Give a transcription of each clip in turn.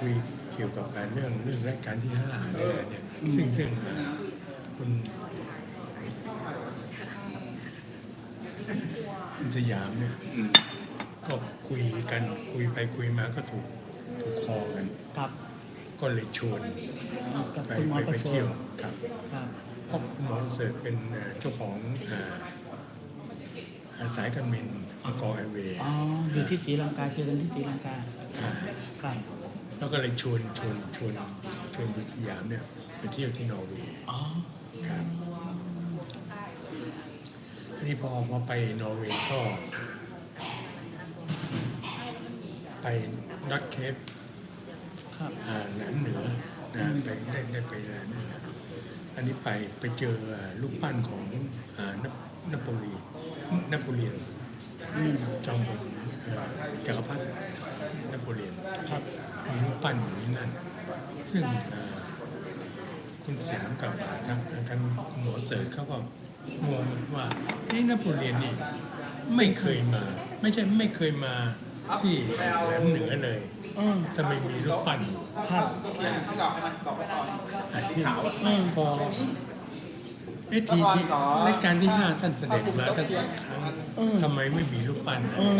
คุยเกี่ยวกับการเรื่องเรื่องรายการที่ห้าเนี่ยเนี่ยซึ่งซึ่งอ่าคุณคุณสยามเนี่ยอืมก็คุยกันคุยไปคุยมาก็ถูกถูกคอกัน ครับก็เลยชวนกับไปคุณหมอไปปไประเสริเที่ยวฐครับ ครับ เพราะคุณหมอประเสริฐเป็นเอ่อเจ้าของอ่าอ่าสายการบินอังกอร์ไอเวย์อ๋ออยู่ที่ศรีลังกาเจอกันที่ศรีลังกาอ่าครับ แล้วก็เลยชวนชวนชวนชวนคุณสยามเนี่ยไปเที่ยวที่นอร์เวย์อ๋อครับอันนี้พอพอไปนอร์เวย์ก็ ไปนอตเคปครับอ่าแหลมเหนือนะไปได้ได้ไปแหลมเหนืออันนี้ไปไปเจออ่ารูปปั้นของอ่านนโปลีนโปเลียนอืมจอมพลเอ่อจักรพรรดินโปเลียน ครับ มีรูปปั้นอยู่ที่นั่น ซึ่งเอ่อคุณสยามกับอ่าทางทางคุณหมอเสิร์ชเขาก็งงว่าเอ้นโปเลียนนี่ไม่เคยมา ไม่ใช่ไม่เคยมาที่แหลมเหนือเลยอืมทำไมมีรูปปั้นอยู่ครับอันที่อืมพอ เอะทีที่รายการที่ห้าท่านเสด็จมาท่านสองครั้งอืมทำไมไม่มีรูปปั้นอืม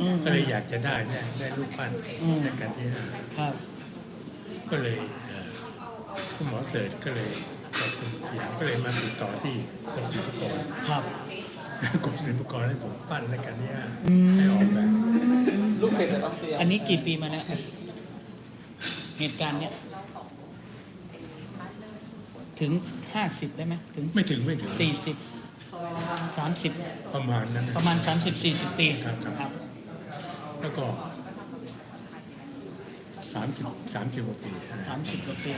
อืมก็เลยอยากจะได้ได้ได้รูปปั้นอืมรายการที่ห้าครับ ก็เลยเอ่อคุณหมอเสิร์ชก็เลยกับคุณสยามก็เลยมาติดต่อที่กรมศิลปากรครับ กรมศิลปากรให้ผมปั้นรายการที่ห้าอืม ให้ออกแบบลูกศิษย์จะต้องเตรียมอันนี้กี่ปีมาแล้วเหตุการณ์เนี้ยถึง ห้าสิบได้ไหมถึงไม่ถึงไม่ถึงสี่สิบสามสิบประมาณนั้นนประมาณสามสิบสี่สิบปีครับครับครับแล้วก็สามสิบสามสิบกว่าปีสามสิบกว่าปี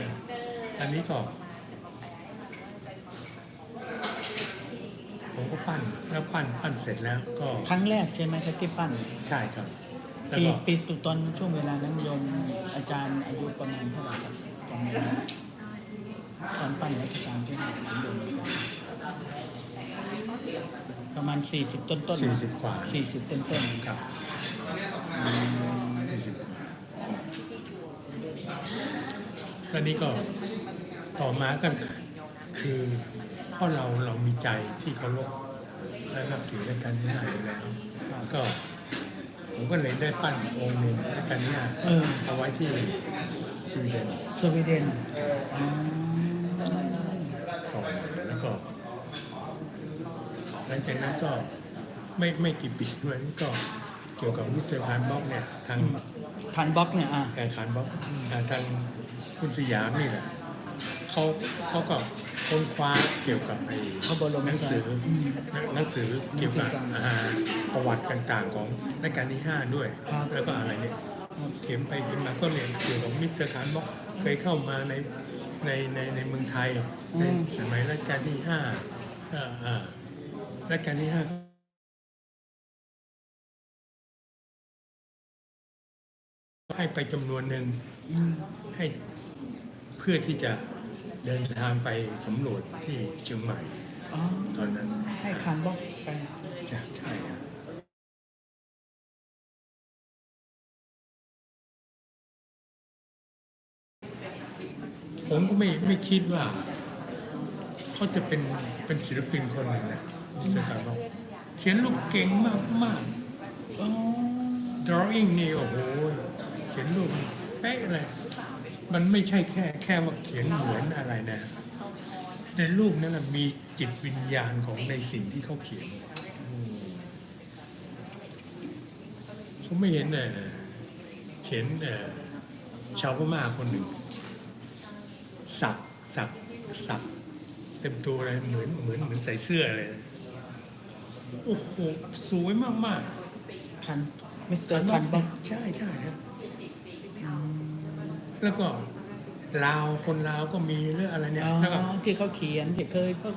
อันนี้ก็ ผมก็ปั้นแล้วปั้นปั้นเสร็จแล้วก็ ครั้งแรกใช่ไหมครับที่ปั้นใช่ครับ แล้วปีก็ ปีตุตอนช่วงเวลานั้นโยมอาจารย์อายุประมาณเท่าไหร่ครับตอนนั้นตอน ปั้นรัชกาลที่ห้าของโยมประมาณสี่สิบต้นต้นสี่สิบกว่าสี่สิบต้นต้นครับสี่สิบกว่าแล้วนี้ก็ต่อมาก็คือเพราะเราเรามีใจที่เคารพและนับถือในการที่ห้าอยู่แล้วก็ผมก็เลยได้ปั้นอีกองค์หนึ่งในการที่ห้าเออเอาไว้ที่สวีเดน สวีเดนอ๋อ ต่อมาแล้วก็หลังจากนั้นก็ไม่ไม่กี่ปีด้วยก็เกี่ยวกับมิสเตอร์คาร์บ็อกเนี่ยทางพันบล็อกเนี่ยอะแอร์คาร์บ็อกทางคุณสยามนี่แหละเขาเขาก็ค้นคว้าเกี่ยวกับไอ้พระบรมหนังสืออืมหนังสือเกี่ยวกับหนังสือการอ่าประวัติต่างๆของรัชกาลที่5ด้วยครับแล้วก็อะไรเนี่ยเขียนไปเขียนมาก็เนี่ยเกี่ยวกับมิสเตอร์คาร์บ็อกเคยเข้ามาใน ในในในเมืองไทยในสมัยรัชกาลที่5อ่าอ่ารัชกาลที่ห้าให้ไปจำนวนหนึ่งอืมให้เพื่อที่จะเดินทางไปสำรวจที่เชียงใหม่อ๋อตอนนั้นให้คันบล็อกไปจะใช่ ผมก็ไม่ไม่คิดว่า เขาจะเป็นเป็นศิลปินคนหนึ่งนะมิสเตอร์การบอกเขียนรูปเก่งมากมากอ๋อๆ drawing นี่โอ้โหเขียนรูปเป๊ะเลย มันไม่ใช่แค่แค่ว่าเขียนเหมือนอะไรนะ ในรูปนั้นนะมีจิตวิญญาณของในสิ่งที่เขาเขียนผมไม่เห็นเออเขียนเออชาวพม่าคนหนึ่ง สักสักสักเต็มตัวเลยเหมือนเหมือนเหมือนใส่เสื้อเลย โอ้โหสวยมากคันมิสๆเตอร์คันบล็อกใช่ใช่ครับแล้วก็ลาวคนลาวก็มีเรื่องอะไรเนี่ยอ๋อแล้วก็ที่เขาเขียนที่เคยก็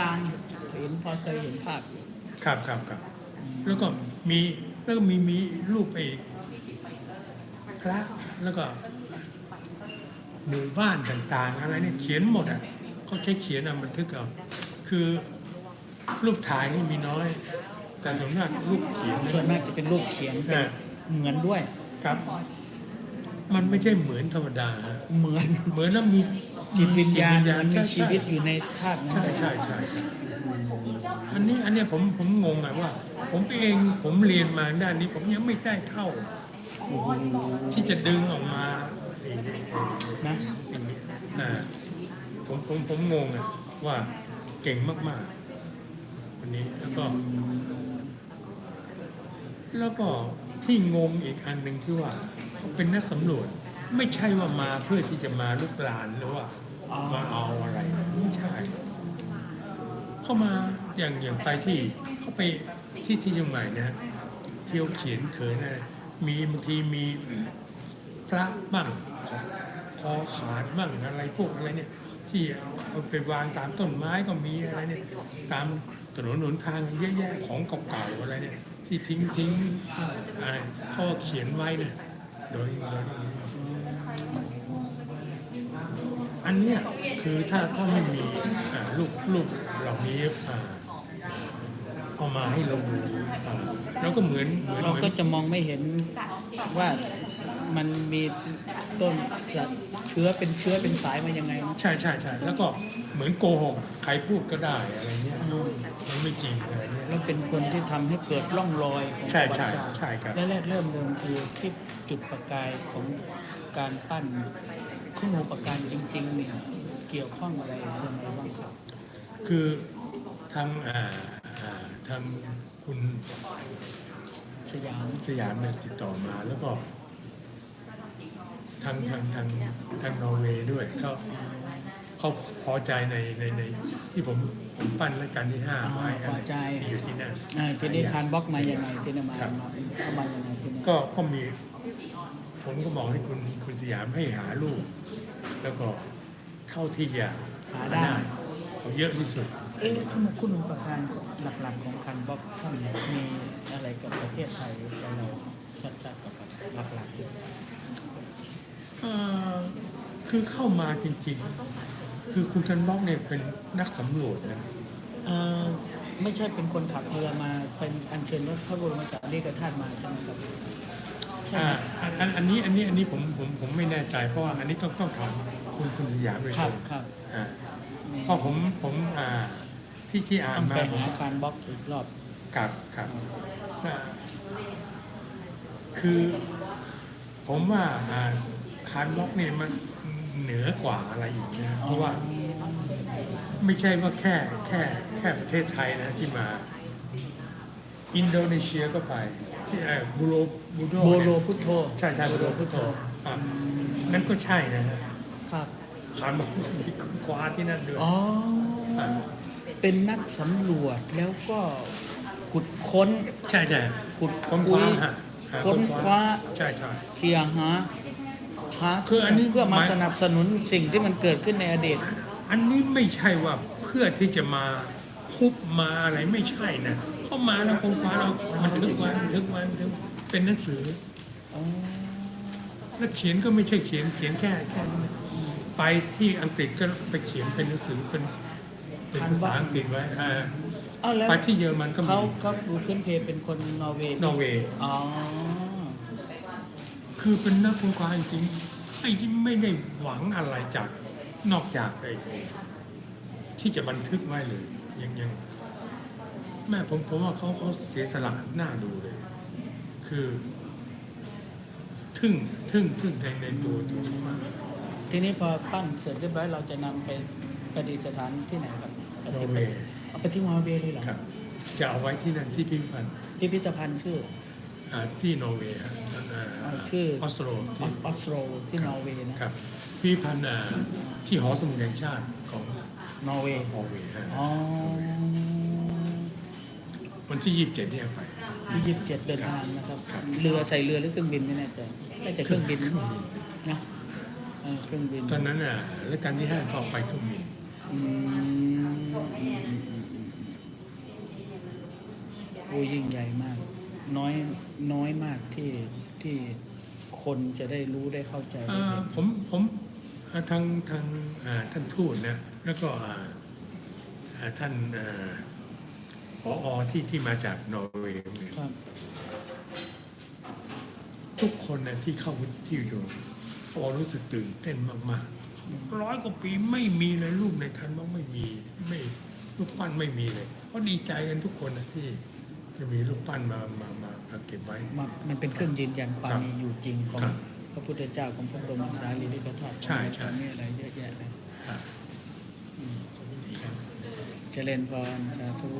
ลางๆเห็นพอเคยเห็นภาพอยู่ครับครับครับแล้วก็มีแล้วก็มีมีรูปไอ้พระแล้วก็ หมู่บ้านต่างๆ อะไรเนี่ยเขียนหมดอะเขาใช้เขียนอะบันทึกเอาคือรูปถ่ายนี่มีน้อย แต่ส่วนมากรูปเขียนส่วนมากจะเป็นรูปเขียนเออเหมือนด้วย ครับ มันไม่ใช่เหมือนธรรมดาฮะเหมือนเหมือนแล้วมีจิตวิญญาณจิตมันมีใช่ชีวิตอยู่ในธาตุนั้นใช่ใช่ใช่ใช่อันนี้อันเนี้ยผมผมงงอะว่า ผมเองผมเรียนมาด้านนี้ ผมยังไม่ได้เท่าโอ้โหที่จะดึงออกมาไอ้ไอ้ไอ้ นะ สิ่งนี้อ่า ผมผมผมงงอะว่าเก่งมากๆวันนี้แล้วก็ แล้วก็ที่งงอีกอันหนึ่งที่ว่าเป็นนักสำรวจ ไม่ใช่ว่ามาเพื่อที่จะมาลุกลานหรือว่ามาเอาอะไร ไม่ใช่ เข้ามาอย่างอย่างไปที่เขาไปที่ที่เชียงใหม่นะเที่ยวเขียนเขินนะมีบางทีมีพระบ้าง อขาดบ้างอะไรพวกอะไรเนี่ย ที่เอาไปวางตามต้นไม้ก็มีอะไรเนี่ย ตามถนนหนทางเยอะแยะของเก่าๆอะไรเนี่ย ที่ทิ้งทิ้งอะไรเขาก็เขียนไว้นะโดยโดยอันเนี้ยคือถ้าถ้าไม่มีอ่ารูปรูปเหล่านี้เอามาให้เราดูอ่าแล้วก็เหมือนเหมือนเราก็จะมองไม่เห็นว่า มันมีต้นสัตว์เชื้อเป็นเชื้อเป็นสายมายังไงเนอะใช่ใช่ใช่แล้วก็เหมือนโกหกใครพูดก็ได้อะไรเงี้ยมันไม่จริงอะไรเงี้ยแล้วเป็นคนที่ทำให้เกิดร่องรอยของใช่ประวัใช่ติศาสตร์ใช่ครับและแรกเริ่มเดิมคือที่จุดประกายของการปั้นเครื่องมือประการจริงๆเนี่ยเกี่ยวข้องอะไรยังไงบ้างครับคือทางอ่าอ่าทางคุณสยามสยามเนี่ยติดต่อมาแล้วก็ ทางทางทางทางนอร์เวย์ด้วยเขาเขาพอใจในในในที่ผมผมปั้นรายการที่ห้าไว้อะไรที่อยู่ที่นั่นอ่าทีนี้คานบล็อกมายังไงทีนี้มาครับ มาเข้ามายังไงทีนี้ก็ก็มีผมก็บอกให้คุณคุณสยามให้หาลูก แล้วก็เท่าที่จะหาได้เอาเยอะที่สุด เอ๊ะคุณคุณประการหลักๆของคานบล็อกท่านมีอะไรกับประเทศไทยกับเราชัดๆกับหลักๆด้วยเอ่อคือเข้ามาจริงๆ คือคุณกันบ็อกเนี่ยเป็นนักสำรวจนะเอ่อไม่ใช่เป็นคนขับเรือมาเป็นอัญเชิญพระบรมสารีริกธาตุมาใช่ไหมครับใช่อ่าไหมอันอันอันนี้อันนี้อันนี้ผมผมผมไม่แน่ใจเพราะว่าอันนี้ต้องต้องถามคุณคุณสยามโดยคตรัรบงครับอ่าเพราะผมผมอ่าที่ที่อ่านต้องมาไปผม หาคานบล็อกอีกรอบกับกับอ่าคือผมว่าอ่า คาร์บ็อกเนี่ยมันเหนือกว่าอะไรอีกนะเพราะว่าไม่ใช่ว่าแค่แค่แค่ประเทศไทยนะที่มา อินโดนีเซียก็ไป ที่เอ่อบูโรบูโดโบเนี่ยโรพุทโธใช่ใช่บูโรพุทโธอะนั่นก็ใช่นะฮะครับ คานบอกมีคว้าที่นั่นด้วยอ๋อ อะเป็นนักสำรวจแล้วก็ขุดค้น ใช่ใช่ขุดค้นคคุว้ายฮะหาค้นคว้า ใช่ใช่ เคลียร์หาหา คืออันนี้เพื่อมาหมายสนับสนุนสิ่งที่มันเกิดขึ้นในอดีต อันนี้ไม่ใช่ว่าเพื่อที่จะมาคุบมาอะไรไม่ใช่นะเข้ามาแล้วค้นคว้าเราบันทึกไว้บันทึกไว้บันทึกเป็นหนังสืออ๋อแล้วเขียนก็ไม่ใช่เขียนเขียนแค่แค่นั้นไปที่อังกฤษก็ไปเขียนเป็นหนังสือเป็นเป็นภาษาอังกฤษไว้อ่าเอาแล้วไปที่เยอรมันก็มีเขาเขาดูพื้นเพเป็นคนนอร์เวย์นอร์เวย์อ๋อ คือเป็นนักค้นคว้าจริงๆไอ้ที่ไม่ได้หวังอะไรจากนอกจากไอ้ที่จะบันทึกไว้เลยยังยังแม่ผมผมว่าเขาเขาเสียสละหน้าดูเลย คือ ทึ่งทึ่งทึ่งในในตัวตัวเขามากทีนี้พอปั้นเสร็จเรียบร้อยเราจะนำไปประดิษฐานที่ไหนครับนอร์เวย์เอาไปที่นอร์เวย์เลยเหรอครับ จะเอาไว้ที่นั่นที่พิพิธภัณฑ์พิพิธภัณฑ์ชื่ออ่า ที่นอร์เวย์ฮะอ่าอ่าชื่อออสโลอที่อสโรที่นอร์เวย์นะ ครับพิพิธภัณฑ์อ่าที่หอสมุดแห่งชาติของนอร์เวย์ นอร์เวย์ฮะอ๋อ วันที่ยี่สิบเจ็ดเนี่ยไป ที่ยี่สิบเจ็ดเดินทางนะครับ ครับ เรือใส่เรือหรือเครื่องบินไม่แน่ใจน่าจะเครื่องบินนะเออเครื่องบินตอนนั้นอะและการที่ห้าก็ไปเครื่องบินอืมโอ้ยิ่งใหญ่มาก น้อยน้อยมากที่ที่คนจะได้รู้ได้เข้าใจอ่าผมผมอ่าทางทางอ่าท่านทูตนะแล้วก็อ่าอ่าท่านอ่าผอที่ที่มาจากนอร์เวย์เนี่ยครับ ทุกคนนะที่เข้าที่อยู่เขาบอกรู้สึกตื่นเต้นมากๆร้อยกว่าปีไม่มีเลยรูปในทันว่าไม่มีไม่รูปปั้นไม่มีเลยก็ดีใจกันทุกคนนะที่ จะมีรูปปั้นมามามามาเก็บไว้มันมันเป็นเครื่องยืนยันความครับมีอยู่จริงของครับพระพุทธเจ้าของพระบรมสารีริกธาตุใช่ใช่มีอะไรเยอะแยะเลยครับอืมเจริญพรสาธุ